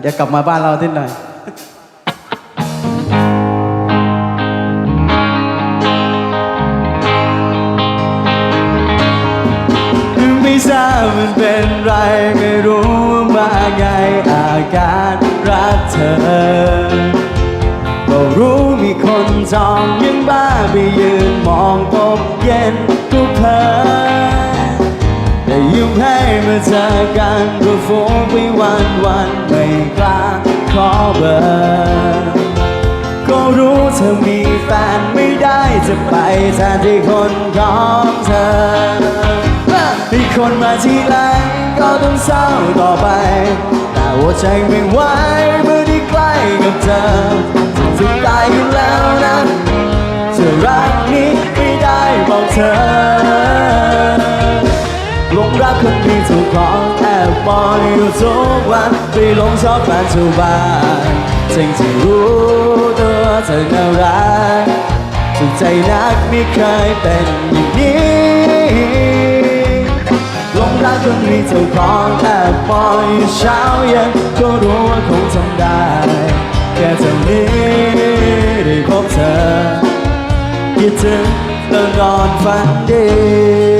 เดี๋ยวกลับมาบ้านเราทิดหน่อยไม่ทราบมันเป็นไรไม่รู้มาไงอาการรักเธอก็รู้มีคนจองยังบ้าไปยืนมองตกเย็นทุกเพลอ แต่ยุ่งให้มาเจอกันก็ฟุ้งไปวันวันไม่กล้าขอเบอร์ก็รู้เธอมีแฟนไม่ได้จะไปแทนที่คนของเธอมีคนมาทีหลังก็ต้องเศร้าต่อไป แต่หัวใจไม่ไหวเมื่อได้ใกล้กับเธอจะตายอยู่แล้วนะจะรักนี้ไม่ได้บอกเธอ คนมีเจ้าของแอบมองอยู่ทุกวันไปหลงชอบแฟนชาวบ้านจึงที่รู้ตัวเธอน่ารักสุขใจนักไม่เคยเป็นอย่างนี้หลงรักคนมีเจ้าของแอบมองอยู่เช้าเย็นก็รู้ว่าคงทำได้แค่เท่านี้ได้พบเธอคิดถึงแล้วนอนฝันดี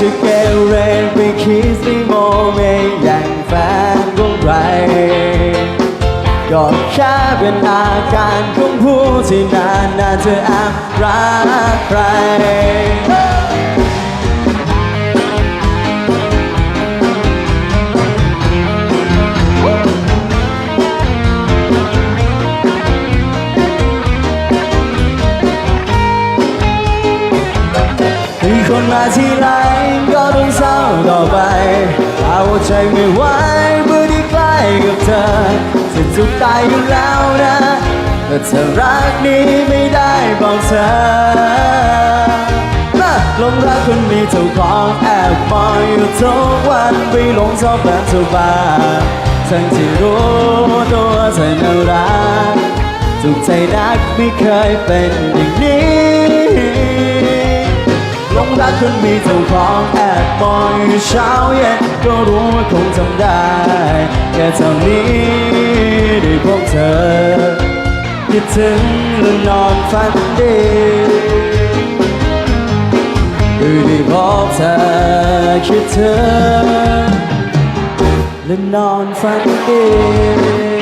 จะเกเรไปคิดในโมเมนต์อย่างแฟนของใครก็แค่เป็นอาการของผู้ที่นานนานจะแอบรักใคร คนมาที่ไรก็ต้องเศร้าต่อไป เอาใจไม่ไหวเมื่อได้ใกล้กับเธอจะจุกตายอยู่แล้วนะแต่เธอรักนี้ไม่ได้บอกเธอหลงรักคนมีเจ้าของแอบมองอยู่ทุกวันไปหลงชอบแบบเธอบ้าทั้งที่รู้ตัวเธอน่ารักถูกใจนักไม่เคยเป็นอย่างนี้ คนมีเจ้าของแอบมองอยู่เช้าเย็นก็รู้ว่าคงทำได้แค่เท่านี้ได้พบเธอคิดถึงแล้วนอนฝันดีได้พบเธอคิดถึงและนอนฝันดี